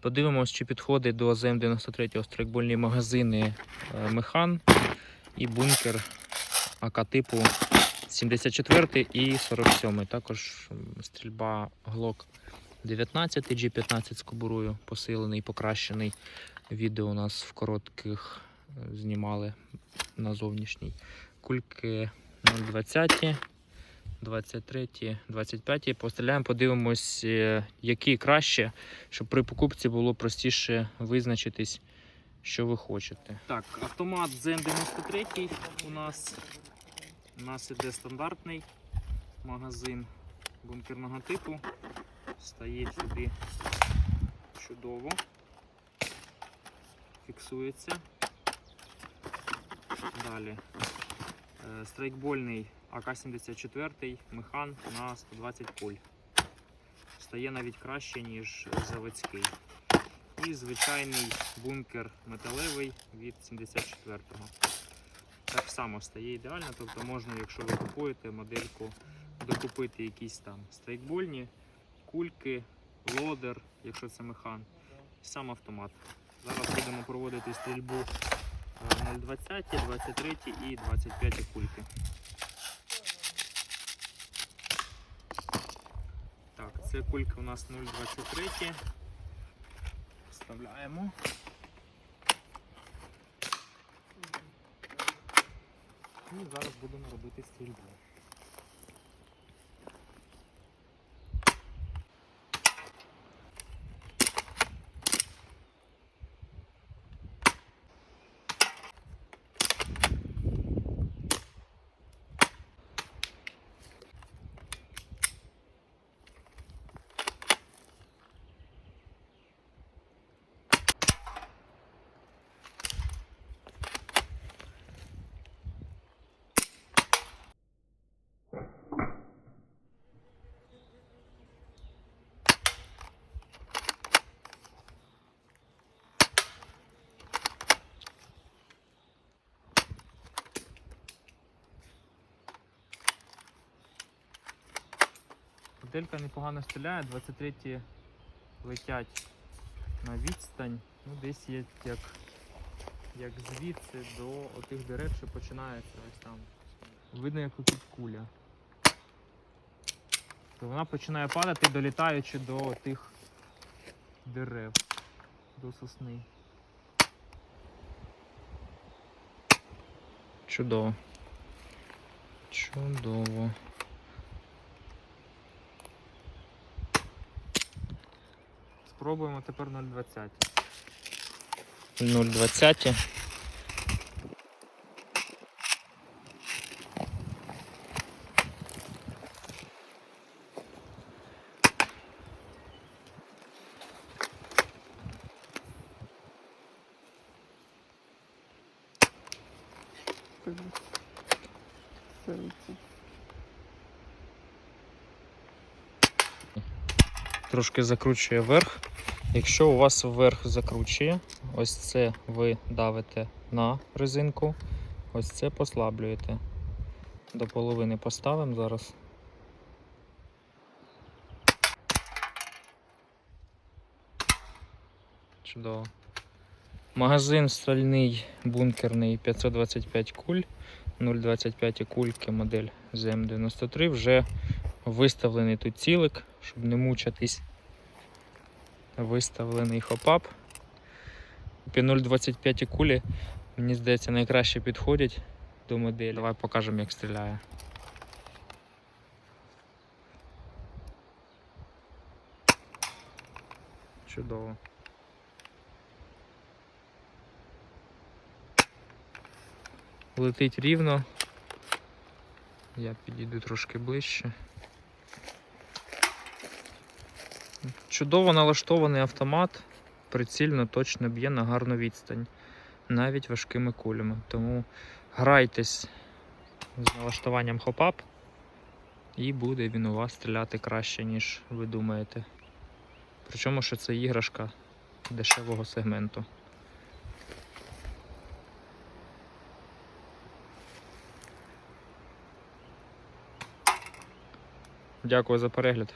Подивимось, чи підходить до АЗМ-93 страйкбольні магазини е, Механ і бункер АК типу 74 і 47. Також стрільба Glock 19 G15 з кобурою, посилений, покращений. Відео у нас в коротких е, знімали на зовнішній. Кульки 0,20, 23, 25. Постріляємо, подивимось, е, які краще, щоб при покупці було простіше визначитись, що ви хочете. Так, автомат ZM93 у нас. У нас іде стандартний магазин бункерного типу. Стає сюди чудово. Фіксується. Далі. Е, Страйкбольний АК-74 механ на 120 пуль. Стає навіть краще, ніж заводський. І звичайний бункер металевий від 74-го. Так само стає ідеально, тобто можна, якщо ви купуєте модельку, докупити якісь там страйкбольні, кульки, лодер, якщо це механ, і сам автомат. Зараз будемо проводити стрільбу е, 0,20, 23 і 25 кульки. Так, це кулька у нас 0,23. Вставляємо. І зараз будемо робити стрільбу. Моделька непогано стріляє, 23 летять на відстань. Ну, десь є як, як звідси до отих дерев, що починається ось там. Видно, як летить куля. То вона починає падати, долітаючи до тих дерев, до сосни. Чудово. Чудово. Спробуємо тепер 0,20. 0,20. Трошки закручує вверх. Якщо у вас вверх закручує, ось це ви давите на резинку, ось це послаблюєте. До половини поставимо зараз. Чудово. Магазин стальний бункерний 525 куль, 0,25 кульки, модель ZM93. Вже виставлений тут цілик, щоб не мучатись виставлений хопап. Пі 0,25 кулі, мені здається, найкраще підходять до моделі. Давай покажемо, як стріляє. Чудово. Летить рівно. Я підійду трошки ближче. Чудово налаштований автомат, прицільно точно б'є на гарну відстань, навіть важкими кулями. Тому грайтесь з налаштуванням хопап, і буде він у вас стріляти краще, ніж ви думаєте. Причому, що це іграшка дешевого сегменту. Дякую за перегляд.